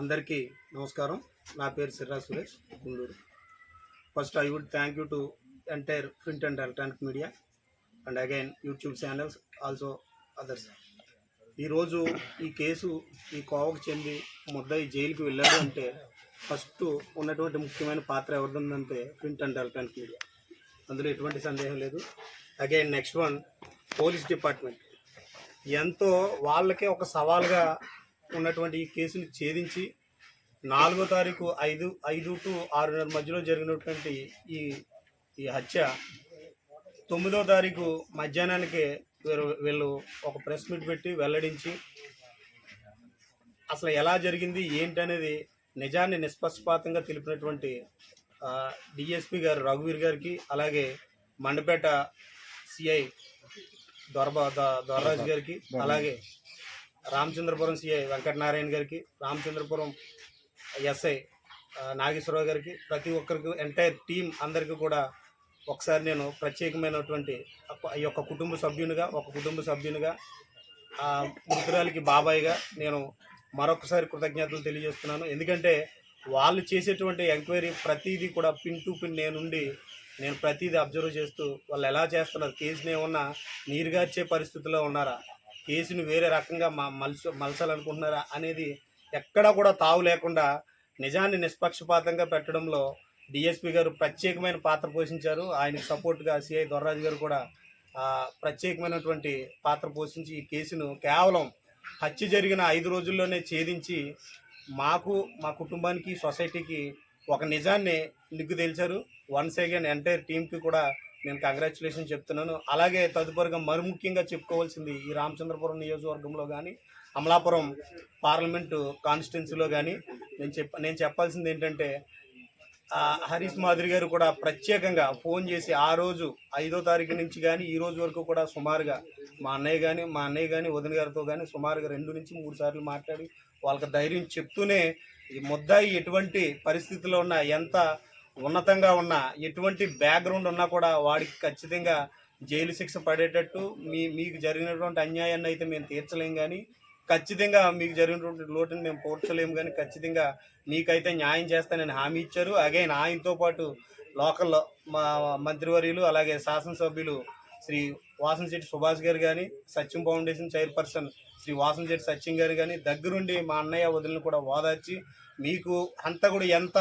అందరికీ నమస్కారం. నా పేరు Sirra Suresh Gunduru. First I would thank you to entire print and electronic media and again YouTube channels also others ఈరోజు ఈ case ఈ కోవకు చెంది ముద్దాయి జైలుకి వెళ్ళాడు అంటే ఫస్ట్ ఉన్నటువంటి ముఖ్యమైన పాత్ర ఎవరిదంటే ప్రింట్ అండ్ ఎలక్ట్రానిక్ మీడియా అందులో ఎటువంటి సందేహం లేదు. Again next one police department ఎంతో వాళ్ళకే ఒక సవాల్గా ఉన్నటువంటి ఈ కేసుని ఛేదించి నాలుగో తారీఖు ఐదు ఐదు టు ఆరున్నర మధ్యలో జరిగినటువంటి ఈ ఈ హత్య తొమ్మిదో తారీఖు మధ్యాహ్నానికి వీరు వీళ్ళు ఒక ప్రెస్ మీట్ పెట్టి వెల్లడించి అసలు ఎలా జరిగింది ఏంటి అనేది నిజాన్ని నిష్పక్షపాతంగా తెలిపినటువంటి డిఎస్పి గారు రఘువీర్ గారికి అలాగే మండపేట సిఐ దొరబా దొరరాజు గారికి అలాగే రామచంద్రపురం సిఐ వెంకటనారాయణ గారికి రామచంద్రపురం ఎస్ఐ నాగేశ్వరరావు గారికి ప్రతి ఒక్కరికి ఎంటైర్ టీం అందరికీ కూడా ఒకసారి నేను ప్రత్యేకమైనటువంటి ఈ యొక్క కుటుంబ సభ్యునిగా ఒక కుటుంబ సభ్యునిగా ఆ మృతురాలికి బాబాయ్గా నేను మరొకసారి కృతజ్ఞతలు తెలియజేస్తున్నాను. ఎందుకంటే వాళ్ళు చేసేటువంటి ఎంక్వైరీ ప్రతిదీ కూడా పిన్ టు పిన్ నేనుండి నేను ప్రతిదీ అబ్జర్వ్ చేస్తూ వాళ్ళు ఎలా చేస్తున్నారు కేసుని ఏమన్నా నీరుగార్చే పరిస్థితిలో ఉన్నారా? కేసును వేరే రకంగా మా మలస మలసాలనుకుంటున్నారా అనేది ఎక్కడా కూడా తావు లేకుండా నిజాన్ని నిష్పక్షపాతంగా పెట్టడంలో డిఎస్పి గారు ప్రత్యేకమైన పాత్ర పోషించారు. ఆయనకు సపోర్ట్గా సిఐ దొర్రాజు గారు కూడా ప్రత్యేకమైనటువంటి పాత్ర పోషించి ఈ కేసును కేవలం హత్య జరిగిన ఐదు రోజుల్లోనే ఛేదించి మాకు మా కుటుంబానికి సొసైటీకి ఒక నిజాన్ని నిగ్గు తెలిచారు. వన్స్ అగైన్ ఎంటైర్ టీంకి కూడా నేను కంగ్రాచులేషన్ చెప్తున్నాను. అలాగే తదుపరిగా మరి ముఖ్యంగా చెప్పుకోవాల్సింది ఈ రామచంద్రపురం నియోజకవర్గంలో కానీ అమలాపురం పార్లమెంటు కాన్స్టిట్యున్సీలో కానీ నేను చెప్ప నేను చెప్పాల్సింది ఏంటంటే హరీష్ మాధురి గారు కూడా ప్రత్యేకంగా ఫోన్ చేసి ఆ రోజు ఐదో తారీఖు నుంచి కానీ ఈ రోజు వరకు కూడా సుమారుగా మా అన్నయ్య కానీ మా అన్నయ్య కానీ వదిన గారితో కానీ సుమారుగా రెండు నుంచి మూడు సార్లు మాట్లాడి వాళ్ళకి ధైర్యం చెప్తూనే ఈ ముద్దాయి ఎటువంటి పరిస్థితిలో ఉన్నా ఎంత ఉన్నతంగా ఉన్న ఎటువంటి బ్యాక్గ్రౌండ్ ఉన్నా కూడా వాడికి ఖచ్చితంగా జైలు శిక్ష పడేటట్టు మీ మీకు జరిగినటువంటి అన్యాయాన్ని అయితే మేము తీర్చలేం కానీ ఖచ్చితంగా మీకు జరిగినటువంటి లోటుని మేము పోర్చలేము కానీ ఖచ్చితంగా మీకైతే న్యాయం చేస్తానని హామీ ఇచ్చారు. అగైన్ ఆయనతో పాటు లోకల్ మా మంత్రివర్యులు అలాగే శాసనసభ్యులు శ్రీ వాసంశెట్టి సుభాష్ గారు కానీ సత్యం ఫౌండేషన్ చైర్పర్సన్ శ్రీ వాసంశెట్టి సత్యం గారు కానీ దగ్గరుండి మా అన్నయ్య వదిలిని కూడా ఓదార్చి మీకు హంతకుడు ఎంత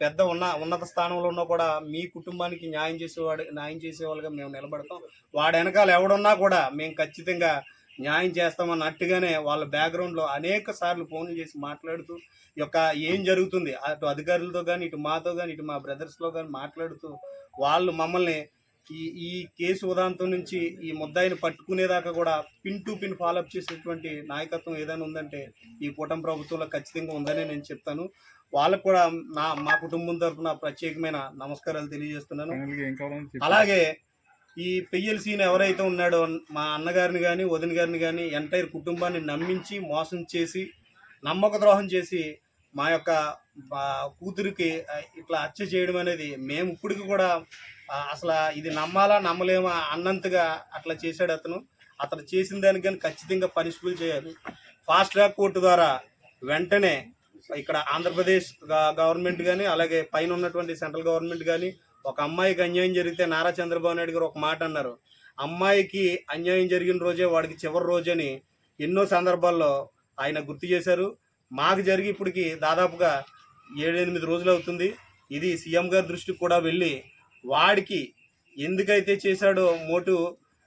పెద్ద ఉన్న ఉన్నత స్థానంలో ఉన్నా కూడా మీ కుటుంబానికి న్యాయం చేసేవాడు న్యాయం చేసేవాళ్ళుగా మేము నిలబడతాం. వాడు వెనకాల ఎవడున్నా కూడా మేము ఖచ్చితంగా న్యాయం చేస్తామన్నట్టుగానే వాళ్ళ బ్యాక్గ్రౌండ్లో అనేక సార్లు ఫోన్లు చేసి మాట్లాడుతూ యొక్క ఏం జరుగుతుంది? అటు అధికారులతో కానీ ఇటు మాతో కానీ ఇటు మా బ్రదర్స్లో కానీ మాట్లాడుతూ వాళ్ళు మమ్మల్ని ఈ ఈ కేసు ఉదాంతం నుంచి ఈ ముద్దాయిని పట్టుకునేదాకా కూడా పిన్ టు పిన్ ఫాలోఅప్ చేసేటువంటి నాయకత్వం ఏదైనా ఉందంటే ఈ కూటమి ప్రభుత్వంలో ఖచ్చితంగా ఉందని నేను చెప్తాను. వాళ్ళకు కూడా నా మా కుటుంబం తరఫున ప్రత్యేకమైన నమస్కారాలు తెలియజేస్తున్నాను. అలాగే ఈ పిఎల్సీని ఎవరైతే ఉన్నాడో మా అన్నగారిని కానీ వదిన గారిని కానీ ఎంటైర్ కుటుంబాన్ని నమ్మించి మోసం చేసి నమ్మక ద్రోహం చేసి మా యొక్క కూతురికి ఇట్లా హత్య చేయడం అనేది మేము ఇప్పటికి కూడా అసలు ఇది నమ్మాలా నమ్మలేమా అన్నంతగా అట్లా చేశాడు అతను. అతను చేసిన దానికి కానీ ఖచ్చితంగా పరిశుభ్రం చేయాలి. ఫాస్ట్ ట్రాక్ కోర్టు ద్వారా వెంటనే ఇక్కడ ఆంధ్రప్రదేశ్ గవర్నమెంట్ కానీ అలాగే పైన ఉన్నటువంటి సెంట్రల్ గవర్నమెంట్ కానీ ఒక అమ్మాయికి అన్యాయం జరిగితే నారా చంద్రబాబు నాయుడు గారు ఒక మాట అన్నారు. అమ్మాయికి అన్యాయం జరిగిన రోజే వాడికి చివరి రోజని ఎన్నో సందర్భాల్లో ఆయన గుర్తు చేశారు. మాకు జరిగి ఇప్పటికి దాదాపుగా ఏడెనిమిది రోజులు అవుతుంది. ఇది సీఎం గారి దృష్టికి కూడా వెళ్ళి వాడికి ఎందుకైతే చేశాడో మోటు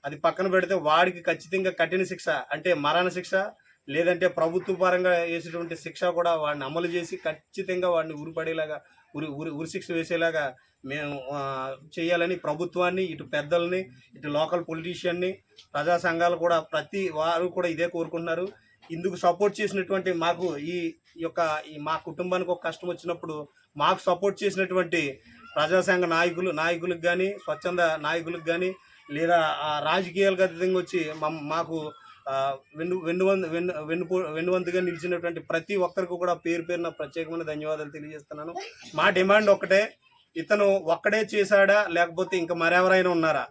అది పక్కన పెడితే వాడికి ఖచ్చితంగా కఠిన శిక్ష అంటే మరణ శిక్ష లేదంటే ప్రభుత్వ పరంగా వేసేటువంటి శిక్ష కూడా వాడిని అమలు చేసి ఖచ్చితంగా వాడిని ఉరిపడేలాగా ఉరి ఉరి ఉరి శిక్ష వేసేలాగా మేము చేయాలని ప్రభుత్వాన్ని ఇటు పెద్దల్ని ఇటు లోకల్ పొలిటీషియన్ని ప్రజా సంఘాలు కూడా ప్రతి వారు కూడా ఇదే కోరుకుంటున్నారు. ఇందుకు సపోర్ట్ చేసినటువంటి మాకు ఈ యొక్క ఈ మా కుటుంబానికి ఒక కష్టం వచ్చినప్పుడు మాకు సపోర్ట్ చేసినటువంటి ప్రజాసంఘ నాయకులు నాయకులకు కానీ స్వచ్ఛంద నాయకులకు కానీ లేదా ఆ, రాజకీయాలకు అతీతంగా వచ్చి మమ్- మాకు వెన్ను వెన్నువంతు వెన్ను వెన్నుపో వెన్నువంతుగా నిలిచినటువంటి ప్రతి ఒక్కరికి కూడా పేరు పేరున ప్రత్యేకమైన ధన్యవాదాలు తెలియజేస్తున్నాను. మా డిమాండ్ ఒక్కటే ఇతను ఒక్కడే చేశాడా లేకపోతే ఇంకా మరెవరైనా ఉన్నారా?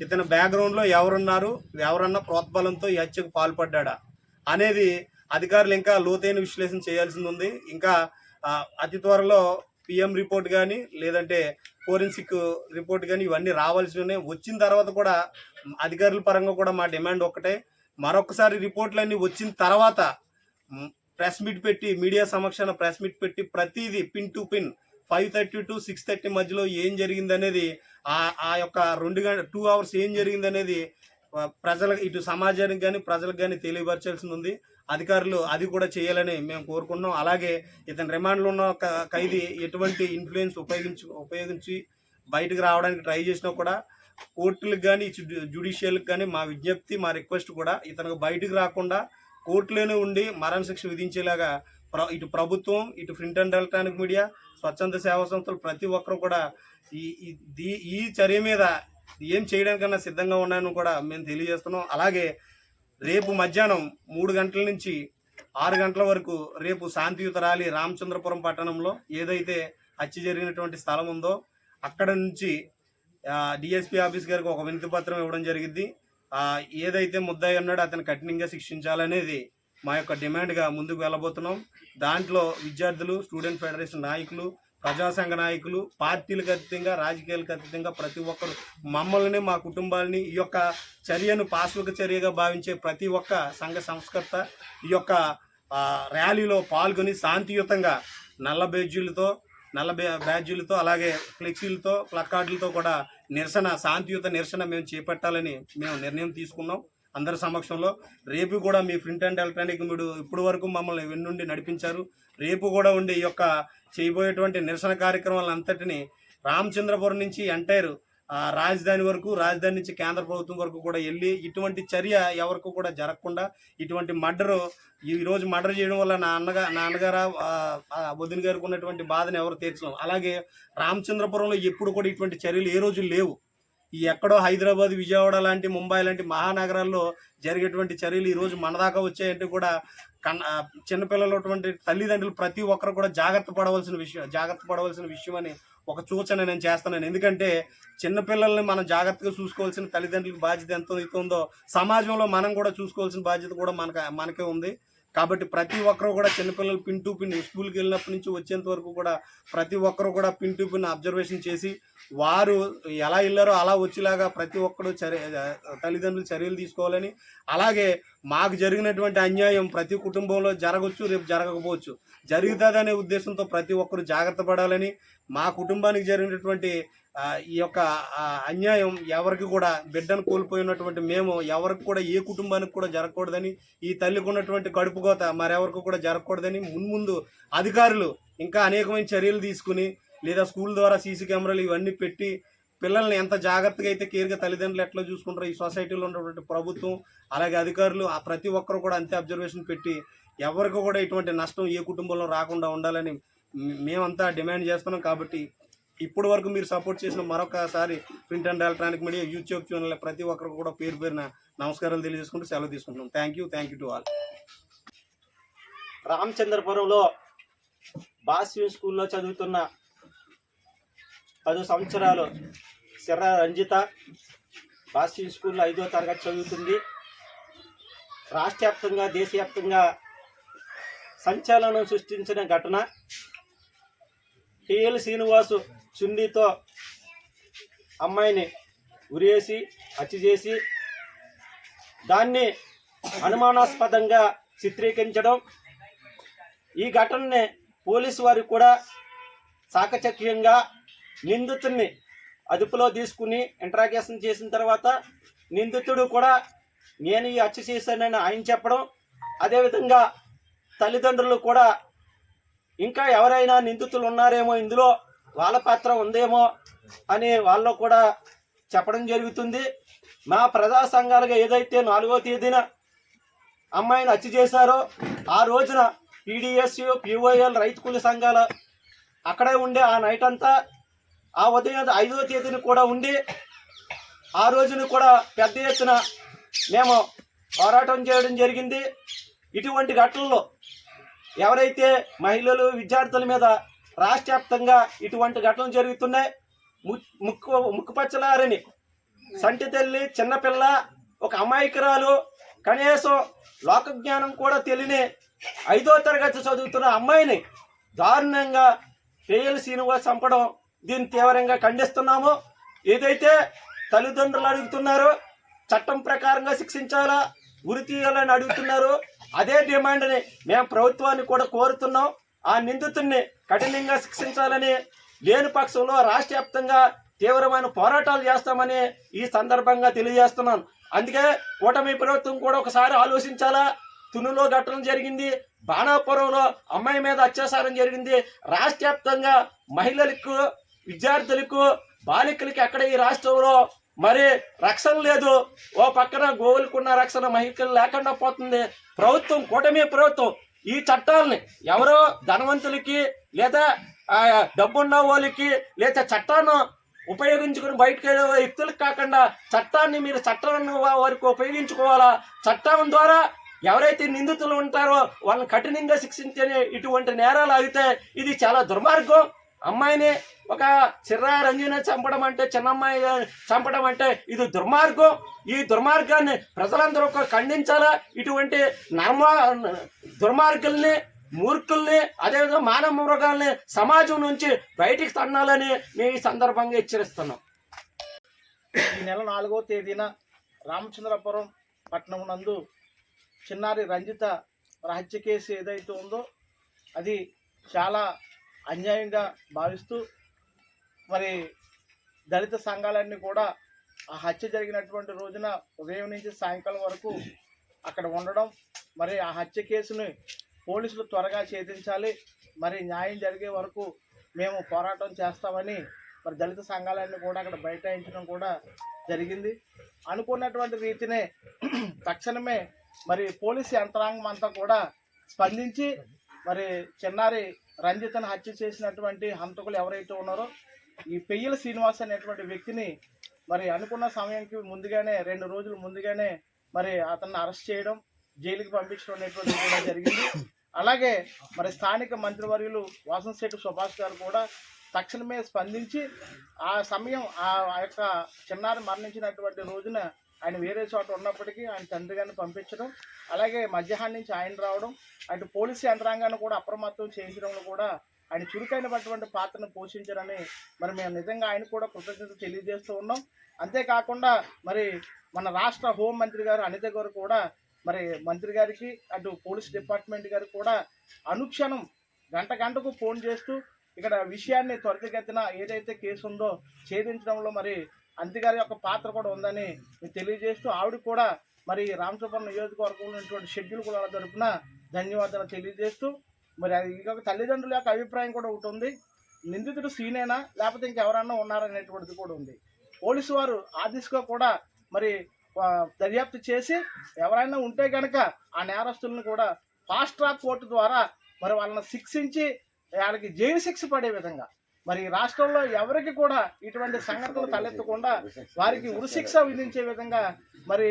ఇతని బ్యాక్గ్రౌండ్లో ఎవరున్నారు ఎవరన్నా ప్రోత్బలంతో ఈ హత్యకు పాల్పడ్డా అనేది అధికారులు ఇంకా లోతైన విశ్లేషణ చేయాల్సింది ఉంది. ఇంకా అతి త్వరలో పిఎం రిపోర్ట్ కానీ లేదంటే ఫోరెన్సిక్ రిపోర్ట్ కానీ ఇవన్నీ రావాల్సి ఉన్నాయి వచ్చిన తర్వాత కూడా అధికారుల పరంగా కూడా మా డిమాండ్ ఒక్కటే. మరొకసారి రిపోర్ట్లన్నీ వచ్చిన తర్వాత ప్రెస్ మీట్ పెట్టి మీడియా సమక్షాన ప్రెస్ మీట్ పెట్టి ప్రతిదీ pin to pin five thirty to six thirty మధ్యలో ఏం జరిగింది అనేది ఆ ఆ యొక్క రెండు గంట టూ అవర్స్ ఏం జరిగింది అనేది ప్రజలకు ఇటు సమాజానికి కానీ ప్రజలకు కానీ తెలియపరచాల్సింది ఉంది. అధికారులు అది కూడా చేయాలని మేము కోరుకున్నాం అలాగే ఇతని రిమాండ్లో ఉన్న ఖైదీ ఎటువంటి ఇన్ఫ్లుయెన్స్ ఉపయోగించి ఉపయోగించి బయటకు రావడానికి ట్రై చేసినా కూడా కోర్టులకు కానీ జ్యుడిషియల్కి కానీ మా విజ్ఞప్తి మా రిక్వెస్ట్ కూడా ఇతనికి బయటకు రాకుండా కోర్టులోనే ఉండి మరణశిక్ష విధించేలాగా ప్ర ఇటు ప్రభుత్వం ఇటు ప్రింట్ అండ్ ఎలక్ట్రానిక్ మీడియా స్వచ్ఛంద సేవా సంస్థలు ప్రతి ఒక్కరు కూడా ఈ ఈ దీ- ఈ చర్య మీద ఏం చేయడానికన్నా సిద్ధంగా ఉన్నాయని కూడా మేము తెలియజేస్తున్నాం. అలాగే రేపు మధ్యాహ్నం మూడు గంటల నుంచి ఆరు గంటల వరకు రేపు శాంతియుత ర్యాలీ రామచంద్రపురం పట్టణంలో ఏదైతే హత్య జరిగినటువంటి స్థలం ఉందో అక్కడ నుంచి డిఎస్పీ ఆఫీస్ గారికి ఒక వినతి పత్రం ఇవ్వడం జరిగింది. ఏదైతే ముద్దాయి ఉన్నాడో అతను కఠినంగా శిక్షించాలనేది మా యొక్క డిమాండ్గా ముందుకు వెళ్ళబోతున్నాం. దాంట్లో విద్యార్థులు స్టూడెంట్ ఫెడరేషన్ నాయకులు ప్రజాసంఘ నాయకులు పార్టీలకు అతీతంగా రాజకీయాలకు అతీతంగా ప్రతి ఒక్కరు మమ్మల్ని మా కుటుంబాలని ఈ యొక్క చర్యను పాశ్విక చర్యగా భావించే ప్రతి ఒక్క సంఘ సంస్కర్త ఈ యొక్క ర్యాలీలో పాల్గొని శాంతియుతంగా నల్ల బ్యాడ్జీలతో నల్ల బ్యా- బ్యాడ్జీలతో అలాగే ఫ్లెక్సీలతో ప్లకార్డులతో కూడా నిరసన శాంతియుత నిరసన మేము చేపట్టాలని మేము నిర్ణయం తీసుకున్నాం. అందరి సమక్షంలో రేపు కూడా మీ ప్రింట్ అండ్ ఎలక్ట్రానిక్ మీరు ఇప్పటి వరకు మమ్మల్ని వెన్నుండి నడిపించారు. రేపు కూడా ఉండి ఈ యొక్క చేయబోయేటువంటి నిరసన కార్యక్రమాలంతటిని రామచంద్రపురం నుంచి ఎంటైర్ రాజధాని వరకు రాజధాని నుంచి కేంద్ర ప్రభుత్వం వరకు కూడా వెళ్ళి ఇటువంటి చర్య ఎవరికి కూడా జరగకుండా ఇటువంటి మర్డరు ఈరోజు మర్డర్ చేయడం వల్ల నా అన్నగా నాన్నగారు వదిన గారికి ఉన్నటువంటి బాధను ఎవరు తీర్చడం అలాగే రామచంద్రపురంలో ఎప్పుడు కూడా ఇటువంటి చర్యలు ఏ రోజు లేవు. ఈ ఎక్కడో హైదరాబాద్ విజయవాడ లాంటి ముంబై లాంటి మహానగరాల్లో జరిగేటువంటి చర్యలు ఈరోజు మన దాకా వచ్చాయంటే కూడా కన్న చిన్నపిల్లలటువంటి తల్లిదండ్రులు ప్రతి ఒక్కరు కూడా జాగ్రత్త పడవలసిన విషయం జాగ్రత్త పడవలసిన విషయం అని ఒక సూచన నేను చేస్తున్నాను. ఎందుకంటే చిన్నపిల్లల్ని మనం జాగ్రత్తగా చూసుకోవాల్సిన తల్లిదండ్రులకు బాధ్యత ఎంత ఉందో సమాజంలో మనం కూడా చూసుకోవాల్సిన బాధ్యత కూడా మనకు మనకే ఉంది. కాబట్టి ప్రతి ఒక్కరు కూడా చిన్నపిల్లలు పిన్ టు పిన్ స్కూల్కి వెళ్ళినప్పటి నుంచి వచ్చేంత వరకు కూడా ప్రతి ఒక్కరు కూడా పిన్ టు పిన్ అబ్జర్వేషన్ చేసి వారు ఎలా వెళ్ళారో అలా వచ్చేలాగా ప్రతి ఒక్కరు చర్య తల్లిదండ్రులు చర్యలు తీసుకోవాలని అలాగే మాకు జరిగినటువంటి అన్యాయం ప్రతి కుటుంబంలో జరగవచ్చు రేపు జరగకపోవచ్చు. జరుగుతుందనే ఉద్దేశంతో ప్రతి ఒక్కరు జాగ్రత్త పడాలని మా కుటుంబానికి జరిగినటువంటి ఈ యొక్క అన్యాయం ఎవరికి కూడా బిడ్డను కోల్పోయినటువంటి మేము ఎవరికి కూడా ఏ కుటుంబానికి కూడా జరగకూడదని ఈ తల్లికి ఉన్నటువంటి కడుపు కోత మరెవరికి కూడా జరగకూడదని మున్ముందు అధికారులు ఇంకా అనేకమైన చర్యలు తీసుకుని లేదా స్కూల్ ద్వారా సీసీ కెమెరాలు ఇవన్నీ పెట్టి పిల్లల్ని ఎంత జాగ్రత్తగా అయితే కేర్గా తల్లిదండ్రులు ఎట్లా చూసుకుంటారో ఈ సొసైటీలో ఉన్నటువంటి ప్రభుత్వం అలాగే అధికారులు ఆ ప్రతి ఒక్కరు కూడా అంతే అబ్జర్వేషన్ పెట్టి ఎవరికి కూడా ఇటువంటి నష్టం ఏ కుటుంబంలో రాకుండా ఉండాలని మేమంతా డిమాండ్ చేస్తున్నాం కాబట్టి ఇప్పటి వరకు మీరు సపోర్ట్ చేసిన మరొకసారి print and electronic media YouTube channel ప్రతి ఒక్కరికి కూడా పేరు పేరున నమస్కారాలు తెలియజేసుకుంటూ సెలవు తీసుకుంటున్నాం. Thank you thank you to all రామచంద్రపురంలో Bhashyam స్కూల్లో చదువుతున్న పదో సంవత్సరాలు శర్ర రంజిత బాస్యం స్కూల్లో ఐదో తరగతి చదువుతుంది. రాష్ట్ర వ్యాప్తంగా దేశవ్యాప్తంగా సంచలనం సృష్టించిన ఘటన టిఎల్ శ్రీనివాసు చుండితో అమ్మాయిని ఉరేసి హత్య చేసి దాన్ని అనుమానాస్పదంగా చిత్రీకరించడం ఈ ఘటనని పోలీసు వారు కూడా సాకచక్యంగా నిందితుడిని అదుపులో తీసుకుని ఇంట్రాగేషన్ చేసిన తర్వాత నిందితుడు కూడా నేను ఈ హత్య చేశానని ఆయన చెప్పడం అదేవిధంగా తల్లిదండ్రులు కూడా ఇంకా ఎవరైనా నిందితులు ఉన్నారేమో ఇందులో వాళ్ళ పాత్ర ఉందేమో అని వాళ్ళు కూడా చెప్పడం జరుగుతుంది. మా ప్రజా సంఘాలుగా ఏదైతే నాలుగో తేదీన అమ్మాయిని హత్య చేశారో ఆ రోజున పీడిఎస్యు పిఓఎల్ రైతు కూలి సంఘాలు అక్కడే ఉండే ఆ నైట్ అంతా ఆ ఉదయం ఐదో తేదీన కూడా ఉండి ఆ రోజున కూడా పెద్ద ఎత్తున మేము పోరాటం చేయడం జరిగింది. ఇటువంటి ఘటనలో ఎవరైతే మహిళలు విద్యార్థుల మీద రాష్ట్ర వ్యాప్తంగా ఇటువంటి ఘటనలు జరుగుతున్నాయి. ము- ముక్కు ముక్కుపచ్చలారని. సంటి తల్లి చిన్నపిల్ల ఒక అమాయకురాలు కనీసం లోక జ్ఞానం కూడా తెలియని ఐదో తరగతి చదువుతున్న అమ్మాయిని దారుణంగా పేయల శ్రీనివాస్ చంపడం దీన్ని తీవ్రంగా ఖండిస్తున్నాము. ఏదైతే తల్లిదండ్రులు అడుగుతున్నారో చట్టం ప్రకారంగా శిక్షించాలా ఉరి తీయాలని అడుగుతున్నారు అదే డిమాండ్ని మేము ప్రభుత్వాన్ని కూడా కోరుతున్నాం. ఆ నిందితుడిని కఠినంగా శిక్షించాలని లేని పక్షంలో రాష్ట్ర వ్యాప్తంగా తీవ్రమైన పోరాటాలు చేస్తామని ఈ సందర్భంగా తెలియజేస్తున్నాను. అందుకే కూటమి ప్రభుత్వం కూడా ఒకసారి ఆలోచించాలా? తునులో ఘటన జరిగింది బాణాపురంలో అమ్మాయి మీద అత్యాచారం జరిగింది. రాష్ట్ర వ్యాప్తంగా మహిళలకు విద్యార్థులకు బాలికలకు ఎక్కడ ఈ రాష్ట్రంలో మరి రక్షణ లేదు? ఓ పక్కన గోవులకున్న రక్షణ మహిళలు లేకుండా పోతుంది. ప్రభుత్వం కూటమి ప్రభుత్వం ఈ చట్టాలని ఎవరో ధనవంతులకి లేదా డబ్బున్న వాళ్ళకి లేదా చట్టాన్ని ఉపయోగించుకుని బయటకు వెళ్ళే వ్యక్తులకు కాకుండా చట్టాన్ని మీరు చట్టాన్ని వరకు ఉపయోగించుకోవాలా? చట్టం ద్వారా ఎవరైతే నిందితులు ఉంటారో వాళ్ళని కఠినంగా శిక్షించని ఇటువంటి నేరాలు ఆగితే ఇది చాలా దుర్మార్గం. అమ్మాయిని ఒక చిర్రా రంజీని చంపడం అంటే చిన్న అమ్మాయి చంపడం అంటే ఇది దుర్మార్గం. ఈ దుర్మార్గాన్ని ప్రజలందరూ ఒక ఖండించాలా? ఇటువంటి నర్మ దుర్మార్గుల్ని మూర్ఖుల్ని అదేవిధంగా మానవ మృగాల్ని సమాజం నుంచి బయటికి తన్నాలని మేము ఈ సందర్భంగా హెచ్చరిస్తున్నాం. ఈ నెల నాలుగో తేదీన రామచంద్రపురం పట్టణం నందు చిన్నారి రంజిత హత్య కేసు ఏదైతే ఉందో అది చాలా అన్యాయంగా భావిస్తూ మరి దళిత సంఘాలన్నీ కూడా ఆ హత్య జరిగినటువంటి రోజున ఉదయం నుంచి సాయంకాలం వరకు అక్కడ ఉండడం మరి ఆ హత్య కేసుని పోలీసులు త్వరగా ఛేదించాలి మరి న్యాయం జరిగే వరకు మేము పోరాటం చేస్తామని మరి దళిత సంఘాలన్నీ కూడా అక్కడ బైఠాయించడం కూడా జరిగింది. అనుకున్నటువంటి రీతినే తక్షణమే మరి పోలీసు యంత్రాంగం అంతా కూడా స్పందించి మరి చిన్నారి రంజితను హత్య చేసినటువంటి హంతకులు ఎవరైతే ఉన్నారో ఈ పెయ్యల శ్రీనివాస్ అనేటువంటి వ్యక్తిని మరి అనుకున్న సమయానికి ముందుగానే రెండు రోజులు ముందుగానే మరి అతన్ని అరెస్ట్ చేయడం జైలుకి పంపించడం అనేటువంటిది కూడా జరిగింది. అలాగే మరి స్థానిక మంత్రివర్యులు వాసంశెట్టి సుభాష్ గారు కూడా తక్షణమే స్పందించి ఆ సమయం ఆ ఆ యొక్క చిన్నారి మరణించినటువంటి రోజున ఆయన వేరే చోట ఉన్నప్పటికీ ఆయన తండ్రి గారిని పంపించడం అలాగే మధ్యాహ్నం నుంచి ఆయన రావడం అటు పోలీసు యంత్రాంగాన్ని కూడా అప్రమత్తం చేయించడంలో కూడా ఆయన చురుకైనటువంటి పాత్రను పోషించారని మరి మేము నిజంగా ఆయన కూడా కృతజ్ఞత తెలియజేస్తూ ఉన్నాం. అంతేకాకుండా మరి మన రాష్ట్ర హోంమంత్రి గారు అనిత గారు కూడా మరి మంత్రి గారికి అటు పోలీస్ డిపార్ట్మెంట్ గారికి కూడా అనుక్షణం గంట గంటకు ఫోన్ చేస్తూ ఇక్కడ విషయాన్ని త్వరితగతిన ఏదైతే కేసు ఉందో ఛేదించడంలో మరి అంతిగారి యొక్క పాత్ర కూడా ఉందని మీకు తెలియజేస్తూ ఆవిడ కూడా మరి రామచంద్రపురం నియోజకవర్గంలో ఉన్నటువంటి షెడ్యూల్ కూడా తరపున ధన్యవాదాలు తెలియజేస్తూ మరి అది ఇంకొక తల్లిదండ్రుల యొక్క అభిప్రాయం కూడా ఒకటి ఉంది. నిందితుడు సీనేనా? లేకపోతే ఇంకెవరన్నా ఉన్నారనేటువంటిది కూడా ఉంది. పోలీసు వారు ఆ దిశగా కూడా మరి దర్యాప్తు చేసి ఎవరైనా ఉంటే కనుక ఆ నేరస్తులను కూడా ఫాస్ట్ ట్రాక్ కోర్టు ద్వారా మరి వాళ్ళని శిక్షించి వాళ్ళకి జైలు శిక్ష పడే విధంగా మరి రాష్ట్రంలో ఎవరికి కూడా ఇటువంటి సంఘటనలు తలెత్తకుండా వారికి ఉరిశిక్ష విధించే విధంగా మరి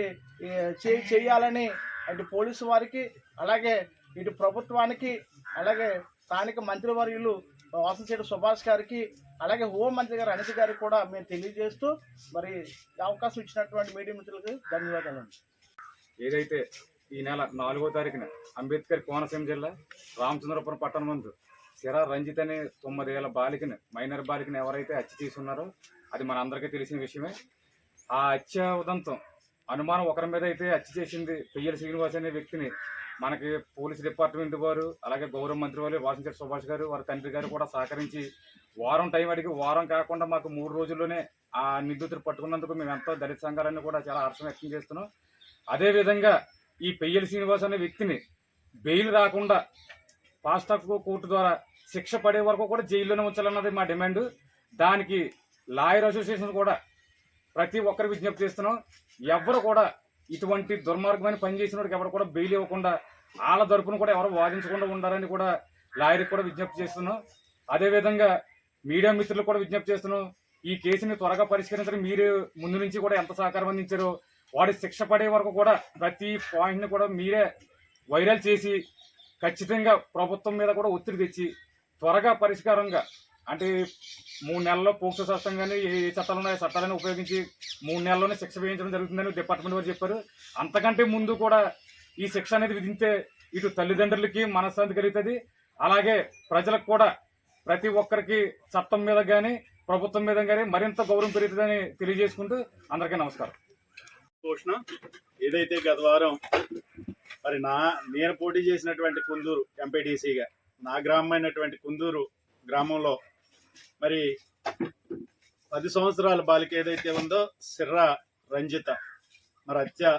చే- చేయాలని అటు పోలీసు వారికి అలాగే ఇటు ప్రభుత్వానికి అలాగే స్థానిక మంత్రివర్యులు వాసంశెట్టి సుభాష్ గారికి అలాగే హోం మంత్రి గారు అనిత గారికి కూడా మేము తెలియజేస్తూ మరి అవకాశం ఇచ్చినటువంటి మీడియా మిత్రులకు ధన్యవాదాలు ఏదైతే ఈ నెల నాలుగో తారీఖున అంబేద్కర్ కోనసీమ జిల్లా రామచంద్రపురం పట్టణం ముందు సిరా రంజిత్ అనే తొమ్మిదేళ్ళ బాలికను మైనర్ బాలికను ఎవరైతే హత్య తీసుకున్నారో అది మన అందరికీ తెలిసిన విషయమే. ఆ హత్య ఉదంతం అనుమానం ఒకరి మీద అయితే హత్య చేసింది పెయ్యల శ్రీనివాస్ అనే వ్యక్తిని. మనకి పోలీస్ డిపార్ట్మెంట్ వారు అలాగే గౌరవ మంత్రి వారు వాసంశెట్టి సుభాష్ గారు వారి తండ్రి గారు కూడా సహకరించి వారం టైం అడిగి వారం కాకుండా మాకు మూడు రోజుల్లోనే ఆ నిందితులు పట్టుకున్నందుకు మేము ఎంతో దళిత సంఘాలన్నీ కూడా చాలా హర్షం వ్యక్తం చేస్తున్నాం. అదేవిధంగా ఈ పెయ్యల శ్రీనివాస్ అనే వ్యక్తిని బెయిల్ రాకుండా ఫాస్ట్ ట్రాక్ కోర్టు ద్వారా శిక్ష పడే వరకు కూడా జైల్లోనే ఉంచాలన్నది మా డిమాండ్. దానికి లాయర్ అసోసియేషన్ కూడా ప్రతి ఒక్కరికి విజ్ఞప్తి చేస్తున్నాం. ఎవరు కూడా ఇటువంటి దుర్మార్గమైన పని చేసిన వాడికి ఎవరు కూడా బెయిల్ ఇవ్వకుండా వాళ్ళ తరపున కూడా ఎవరు వాదించకుండా ఉండాలని కూడా లాయర్కి కూడా విజ్ఞప్తి చేస్తున్నాం. అదేవిధంగా మీడియా మిత్రులు కూడా విజ్ఞప్తి చేస్తున్నాం. ఈ కేసుని త్వరగా పరిష్కరించడం మీరు ముందు నుంచి కూడా ఎంత సహకారం అందించారో వాడి శిక్ష పడే వరకు కూడా ప్రతి పాయింట్ని కూడా మీరే వైరల్ చేసి ఖచ్చితంగా ప్రభుత్వం మీద కూడా ఒత్తిడి తెచ్చి త్వరగా పరిష్కారంగా అంటే మూడు నెలల్లో పోక్సో చట్టం కానీ ఏ ఏ చట్టాలు ఉన్నాయో ఆ చట్టాలను ఉపయోగించి మూడు నెలల్లోనే శిక్ష వేయించడం జరుగుతుందని డిపార్ట్మెంట్ వారు చెప్పారు. అంతకంటే ముందు కూడా ఈ శిక్ష అనేది విధించే ఇటు తల్లిదండ్రులకి మనశ్శాంతి కలుగుతుంది. అలాగే ప్రజలకు కూడా ప్రతి ఒక్కరికి చట్టం మీద కానీ ప్రభుత్వం మీద కానీ మరింత గౌరవం పెరుగుతుందని తెలియజేసుకుంటూ అందరికీ నమస్కారం. ఏదైతే గత వారం మరి నా నేను పోటీ చేసినటువంటి కుందూరు ఎంపీటీసీగా నా గ్రామమైనటువంటి కుందూరు గ్రామంలో మరి పది సంవత్సరాల బాలిక ఏదైతే ఉందో సిర్రా రంజిత మరి హత్య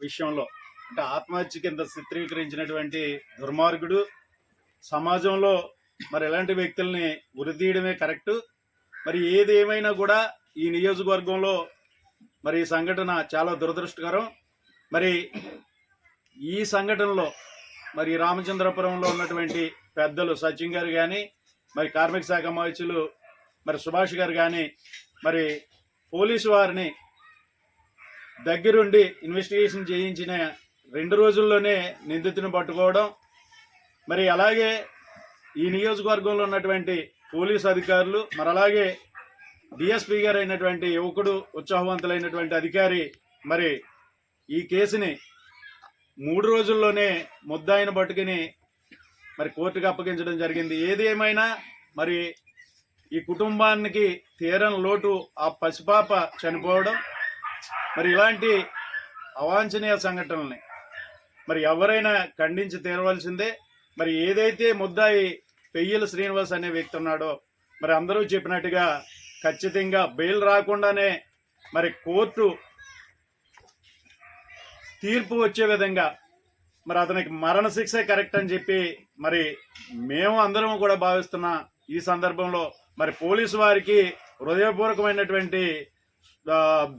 విషయంలో అంటే ఆత్మహత్య కింద చిత్రీకరించినటువంటి దుర్మార్గుడు సమాజంలో మరి ఇలాంటి వ్యక్తుల్ని ఉరితీయడమే కరెక్టు మరి ఏది ఏమైనా కూడా ఈ నియోజకవర్గంలో మరి ఈ సంఘటన చాలా దురదృష్టకరం. మరి ఈ సంఘటనలో మరి రామచంద్రపురంలో ఉన్నటువంటి పెద్దలు సచిన్ గారు కానీ మరి కార్మిక శాఖ మంత్రులు మరి సుభాష్ గారు కానీ మరి పోలీసు వారిని దగ్గరుండి ఇన్వెస్టిగేషన్ చేయించిన రెండు రోజుల్లోనే నిందితుని పట్టుకోవడం మరి అలాగే ఈ నియోజకవర్గంలో ఉన్నటువంటి పోలీసు అధికారులు మరి అలాగే డిఎస్పీ గారు అయినటువంటి యువకుడు ఉత్సాహవంతులైనటువంటి అధికారి మరి ఈ కేసుని మూడు రోజుల్లోనే ముద్దాయిని పట్టుకుని మరి కోర్టుకు అప్పగించడం జరిగింది. ఏది ఏమైనా మరి ఈ కుటుంబానికి తీరని లోటు ఆ పసిపాప చనిపోవడం మరి ఇలాంటి అవాంఛనీయ సంఘటనల్ని మరి ఎవరైనా ఖండించి తీరవలసిందే. మరి ఏదైతే ముద్దాయి పెయ్యల శ్రీనివాస్ అనే వ్యక్తి ఉన్నాడో మరి అందరూ చెప్పినట్టుగా ఖచ్చితంగా బెయిల్ రాకుండానే మరి కోర్టు తీర్పు వచ్చే విధంగా మరి అతనికి మరణశిక్ష కరెక్ట్ అని చెప్పి మరి మేము అందరం కూడా భావిస్తున్న ఈ సందర్భంలో మరి పోలీసు వారికి హృదయపూర్వకమైనటువంటి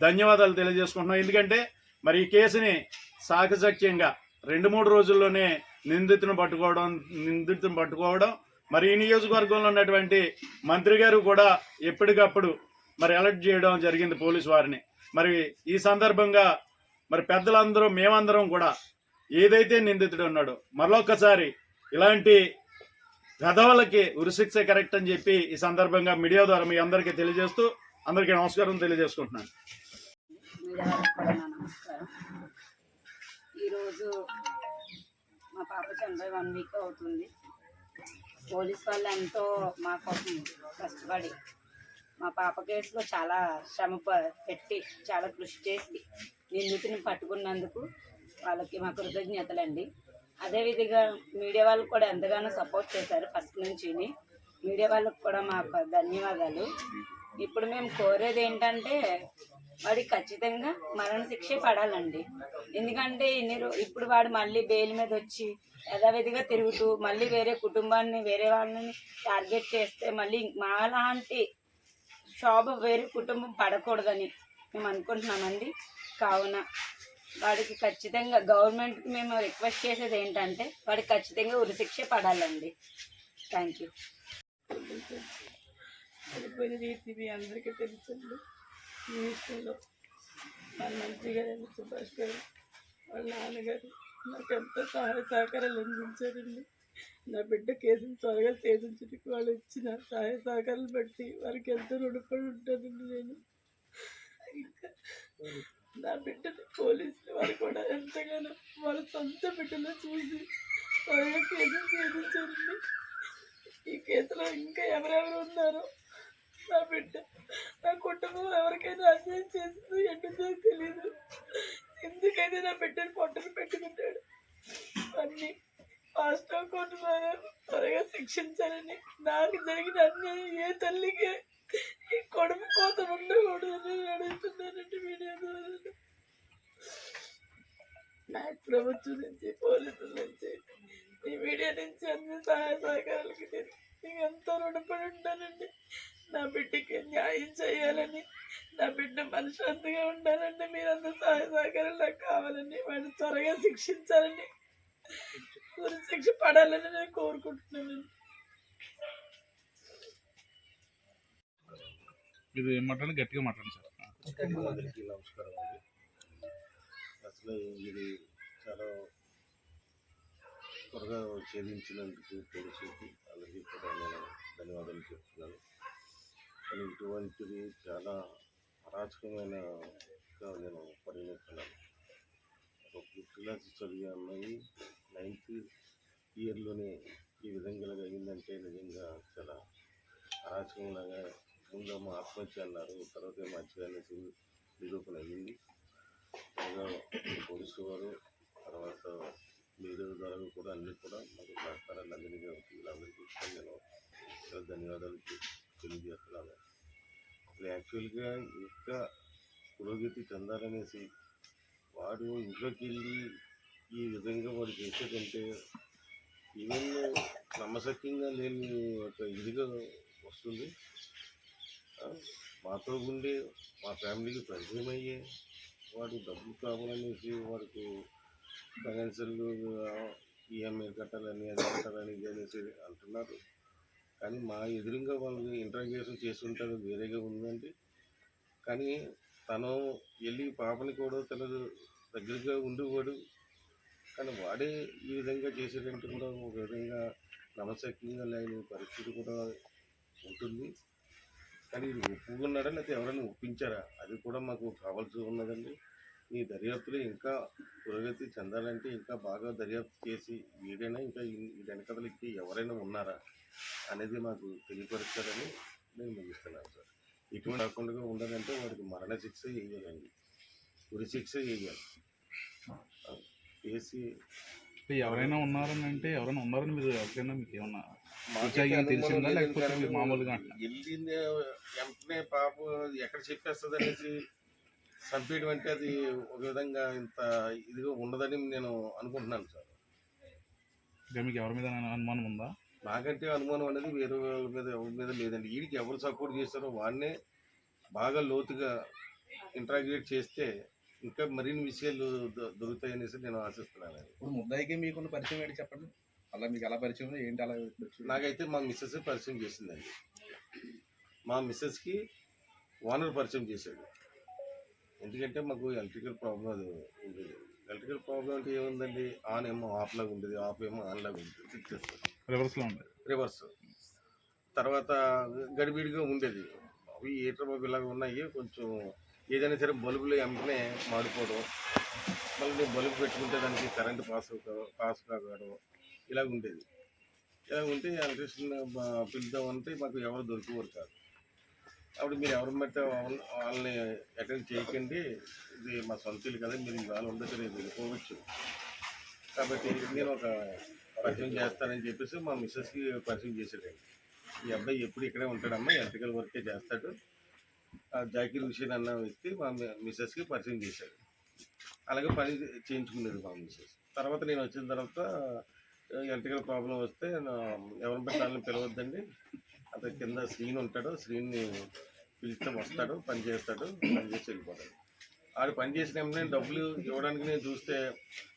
ధన్యవాదాలు తెలియజేసుకుంటున్నాం. ఎందుకంటే మరి ఈ కేసుని సాకచక్యంగా రెండు మూడు రోజుల్లోనే నిందితుని పట్టుకోవడం నిందితుని పట్టుకోవడం మరి ఈ నియోజకవర్గంలో ఉన్నటువంటి మంత్రి గారు కూడా ఎప్పటికప్పుడు మరి అలర్ట్ చేయడం జరిగింది పోలీసు వారిని. మరి ఈ సందర్భంగా మరి పెద్దలందరూ మేమందరం కూడా ఏదైతే నిందితుడు ఉన్నాడో మరొకసారి ఇలాంటి గదవలకి ఉరిశిక్ష కరెక్ట్ అని చెప్పి ఈ సందర్భంగా మీడియా ద్వారా మీ అందరికీ తెలియజేస్తూ అందరికీ నమస్కారం తెలియజేసుకుంటున్నాను. ఈరోజు మా పాప చనిపోయి వన్ వీక్ అవుతుంది. పోలీస్ వాళ్ళు ఎంతో మా కోసం కష్టపడి మా పాప కేసులో చాలా శ్రమ పెట్టి చాలా కృషి చేసి నిందితుని పట్టుకున్నందుకు వాళ్ళకి మా కృతజ్ఞతలండి. అదేవిధంగా మీడియా వాళ్ళు కూడా ఎంతగానో సపోర్ట్ చేశారు ఫస్ట్ నుంచి మీడియా వాళ్ళకు కూడా మాకు ధన్యవాదాలు. ఇప్పుడు మేము కోరేది ఏంటంటే వాడికి ఖచ్చితంగా మరణశిక్ష పడాలండి. ఎందుకంటే ఇన్ని ఇప్పుడు వాడు మళ్ళీ బెయిల్ మీద వచ్చి యథావిధిగా తిరుగుతూ మళ్ళీ వేరే కుటుంబాన్ని వేరే వాళ్ళని టార్గెట్ చేస్తే మళ్ళీ మాలాంటి శోభ వేరే కుటుంబం పడకూడదని మేము అనుకుంటున్నామండి. కావున వాడికి ఖచ్చితంగా గవర్నమెంట్కి మేము రిక్వెస్ట్ చేసేది ఏంటంటే వాడికి ఖచ్చితంగా ఉరిశిక్ష పడాలండి. థ్యాంక్ యూ చనిపోయిన రీతి మీ అందరికీ తెలుసండి. ఈ విషయంలో వాళ్ళ మంత్రి గారు సుభాష్ గారు వాళ్ళ నాన్నగారు నాకు ఎంతో సహాయ సహకారాలు అందించారండి. నా బిడ్డ కేసును త్వరగా ఛేదించడానికి వాళ్ళు ఇచ్చిన సహాయ సహకారాలు బట్టి వారికి ఎంతో రుణపడి ఉంటానండి నేను. ఇంకా నా బిడ్డని పోలీసులు వారు కూడా ఎంతగానో వాళ్ళ సొంత బిడ్డలో చూసి త్వరగా కేసును ఛేదించారండి ఈ కేసులో ఇంకా ఎవరెవరు ఉన్నారో నా బిడ్డ నా కుటుంబం ఎవరికైనా అన్యాయం చేసిందో ఎందుకో తెలియదు ఎందుకైతే నా బిడ్డని పొట్టను పెట్టుకుంటాడు అన్ని ఫాస్ట్ కోర్టు త్వరగా శిక్షించాలని నాకు జరిగిన అన్యాయం ఏ తల్లికి ఈ కొడుకు కోత ఉండకూడదని అడుగుతున్నానండి మీడియా ద్వారా. నాకు ప్రభుత్వం నుంచి పోలీసుల నుంచి ఈ మీడియా నుంచి అన్ని సహాయ సహకారాలకి నేను మీకు ఎంతో రుణపడి ఉంటానండి. నా బిడ్డకి న్యాయం చేయాలని నా బిడ్డ మనశ్శాంతిగా ఉండాలండి మీరంతా సహాయ సహకారాలు నాకు కావాలండి. వాడిని త్వరగా శిక్షించాలని. శిక్ష పడాలని నేను కోరుకుంటున్నానండి ఇది మటన్ గట్టిగా మటన్ సార్. అందరికీ నమస్కారం అండి. అసలు ఇది చాలా త్వరగా ఛేదించినందుకు పోలీసులకి అలాగే కూడా నేను ధన్యవాదాలు చెప్తున్నాను. ఇటువంటిది చాలా అరాచకమైన నేను పరిగణిస్తున్నాను. ఒక ఫిఫ్త్ క్లాస్ చదివే అమ్మాయి నైన్త్ ఇయర్లోనే ఈ విధంగా అయిందంటే నిజంగా చాలా అరాచకంలాగా ముందు మా ఆత్మహత్య అన్నారు తర్వాత ఏమో హత్య అనేసి నిరూపణ అయ్యింది పోలీసు వారు తర్వాత మీరు ద్వారా కూడా అన్ని కూడా మాకు సహకారాలు అందిన వీళ్ళందరికీ నేను చాలా ధన్యవాదాలు తెలియజేస్తున్నాను. అసలు యాక్చువల్గా ఇంకా పురోగతి చెందాలనేసి వాడు ఇంట్లోకి వెళ్ళి ఈ విధంగా వాడు చేసేదంటే ఈవెన్ నమ్మశక్యంగా లేని ఒక ఇదిగా వస్తుంది. మాతో ఉండి మా ఫ్యామిలీకి పరిచయం అయ్యే వాడు డబ్బులు కావాలనేసి వాడికి ఫైనాన్షియల్ ఈఎంఐ కట్టాలని అది కట్టాలని ఇది అనేసి అంటున్నారు. కానీ మా ఎదురుగా వాళ్ళు ఇంటరాగేషన్ చేస్తుంటారు వేరేగా ఉందండి కానీ తను వెళ్ళి పాపని కూడా తన దగ్గరగా ఉండేవాడు. కానీ వాడే ఈ విధంగా చేసేటంటే కూడా ఒక విధంగా నమ్మశక్యంగా లేని పరిస్థితి కూడా ఉంటుంది. కానీ ఇది ఒప్పుకున్నాడా లేకపోతే ఎవరైనా ఒప్పించారా? అది కూడా మాకు కావాల్సి ఉన్నదండి. ఈ దర్యాప్తులు ఇంకా పురోగతి చెందాలంటే ఇంకా బాగా దర్యాప్తు చేసి వీడైనా ఇంకా ఈ- ఈ వెనకదలకి ఎవరైనా ఉన్నారా అనేది మాకు తెలియపరుస్తారని నేను ముగిస్తున్నాను సార్. ఇటువంటి కాకుండా ఉండాలంటే వాడికి మరణ శిక్ష వేయాలండి. ఉరి శిక్ష వేయాలి. అంటే ఎవరైనా ఉన్నారని అంటే ఎవరైనా ఉన్నారని మీరు ఎవరికైనా మీకు ఏమన్నా తెలిసిందా? లేకపోతే మామూలుగా వెళ్ళింది వెంటనే పాప ఎక్కడ చెప్పేస్తుంది అనేసి చంపేయడం అంటే అది ఒక విధంగా ఇంత ఇదిగా ఉండదని నేను అనుకుంటున్నాను సార్. ఇంకా మీకు ఎవరి మీద అనుమానం ఉందా? నాకంటే అనుమానం అనేది వేరే వాళ్ళ మీద ఎవరి మీద లేదండి. వీడికి ఎవరు సపోర్ట్ చేస్తారో వాడినే బాగా లోతుగా ఇంట్రాగేట్ చేస్తే ఇంకా మరిన్ని విషయాలు దొ- దొరుకుతాయనేసి నేను ఆశిస్తున్నాను. ఇప్పుడు ముద్దాయికి మీకున్న పరిచయం ఏంటి చెప్పండి? అలా మీకు ఎలా పరిచయం ఏంటి అలా? నాకైతే మా మిస్సెస్ పరిచయం చేసిందండి. మా మిస్సెస్కి ఓనర్ పరిచయం చేశాడు. ఎందుకంటే మాకు ఎలక్ట్రికల్ ప్రాబ్లం అది ఉండేది ఎలక్ట్రికల్ ప్రాబ్లం అంటే ఏముందండి? ఆన్ ఏమో ఆఫ్ లాగా ఉండేది ఆఫ్ ఏమో ఆన్ లాగా ఉండేది. ఫిక్స్ చేస్తారు రివర్స్లో ఉంది రివర్స్ తర్వాత గడిబిడిగా ఉండేది. అవి హీటర్ బాబు ఇలాగ ఉన్నాయి కొంచెం ఏదైనా సరే బల్బులు వెంటనే మాడిపోవడం మళ్ళీ బల్బు పెట్టుకుంటే దానికి కరెంట్ పాస్ పాస్ కావడం ఇలా ఉండేది. ఇలా ఉంటే ఎలక్ట్రిషన్ పిలుద్దామంటే మాకు ఎవరు దొరికివారు కాదు. అప్పుడు మీరు ఎవరు పెడితే వాళ్ళని అటెండ్ చేయకండి. ఇది మా సొంత కదా మీరు ఇవాళ ఉండొచ్చు వెళ్ళిపోవచ్చు కాబట్టి నేను ఒక పరిచయం చేస్తానని చెప్పేసి మా మిస్సెస్కి పరిచయం చేసాడండి ఈ అబ్బాయి ఎప్పుడు ఇక్కడే ఉంటాడమ్మా ఎలక్ట్రికల్ వర్కే చేస్తాడు. జాకీర్ హుషేన్ అన్న వ్యక్తి మా మిస్సెస్కి పరిచయం చేశాడు. అలాగే పని చేయించుకునేది మా మిస్సెస్. తర్వాత నేను వచ్చిన తర్వాత ఎలక్ట్రికల్ ప్రాబ్లం వస్తే ఎవరిని పెట్టాలని పిలవద్దండి. అతని కింద శ్రీని ఉంటాడు. శ్రీని పిలిస్తే వస్తాడు పని చేస్తాడు పని చేసి వెళ్ళిపోతాడు. ఆడు పని చేసిన డబ్బులు ఇవ్వడానికి నేను చూస్తే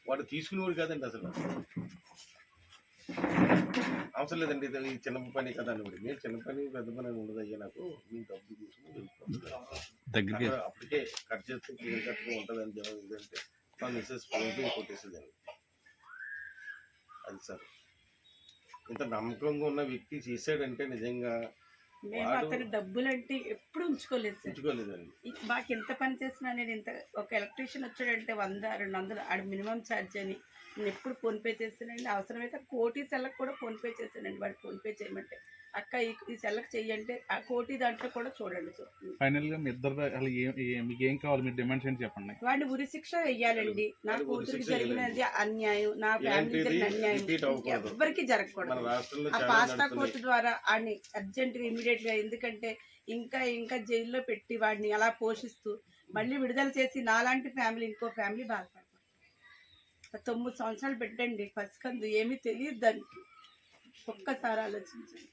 వాడు తీసుకునేవాడు కాదండి అసలు. అవసరం లేదండి ఇది ఈ చిన్న పని కదా అని నేను చిన్న పని పెద్ద పని అని ఉండదు అయ్యా నాకు. నేను డబ్బులు తీసుకుని అప్పటికే కట్ చేస్తే క్లియర్ కట్గా ఉంటుందని జనం ఇదంటే మా మిస్సెస్ ఫోన్పే కొట్టేసేదండి. అది సార్. ఇంత నమ్మకంగా ఉన్న వ్యక్తి చేశాడంటే నిజంగా మేము అతని డబ్బులంటే ఎప్పుడు ఉంచుకోలేదు సార్. మాకు ఎంత పని చేసినా నేను ఇంత ఒక ఎలక్ట్రీషియన్ వచ్చాడంటే వంద రెండు వందలు ఆడ మినిమం ఛార్జ్ అని. నేను ఎప్పుడు ఫోన్పే చేస్తానండి. అవసరమైతే కోటి సెల్లకు కూడా ఫోన్పే చేశానండి వాడు ఫోన్పే చేయమంటే. అక్క ఈ ఈ సెల్లకు చెయ్యంటే ఆ కోటి దాంట్లో కూడా చూడండి ఫైనల్గా మీ ఇద్దరు అసలు ఏ- ఏ- మీకు ఏం కావాలి? డిమాండ్స్ ఏంటి చెప్పండి. వాడిని ఉరి శిక్ష వెయ్యాలండి నా కూతురికి శిక్ష జరిగినది అన్యాయం. నా ఫ్యామిలీ ఇలాంటిది జరిగిన అన్యాయం. అవ్వకూడదు. ఎవ్వరికి మన జరగకూడదు రాష్ట్రంలో ఆ చాలా పాస్తా కోర్టు ద్వారా వాడిని అర్జెంటుగా ఇమీడియట్గా ఎందుకంటే ఇంకా ఇంకా జైల్లో పెట్టి వాడిని అలా పోషిస్తూ మళ్ళీ విడుదల చేసి నాలాంటి ఫ్యామిలీ ఇంకో ఫ్యామిలీ బాధపడతారు తొమ్మిది సంవత్సరాలు పెట్టండి పసికందు ఏమీ తెలియదు దానికి. ఒక్కసారి ఆలోచించండి.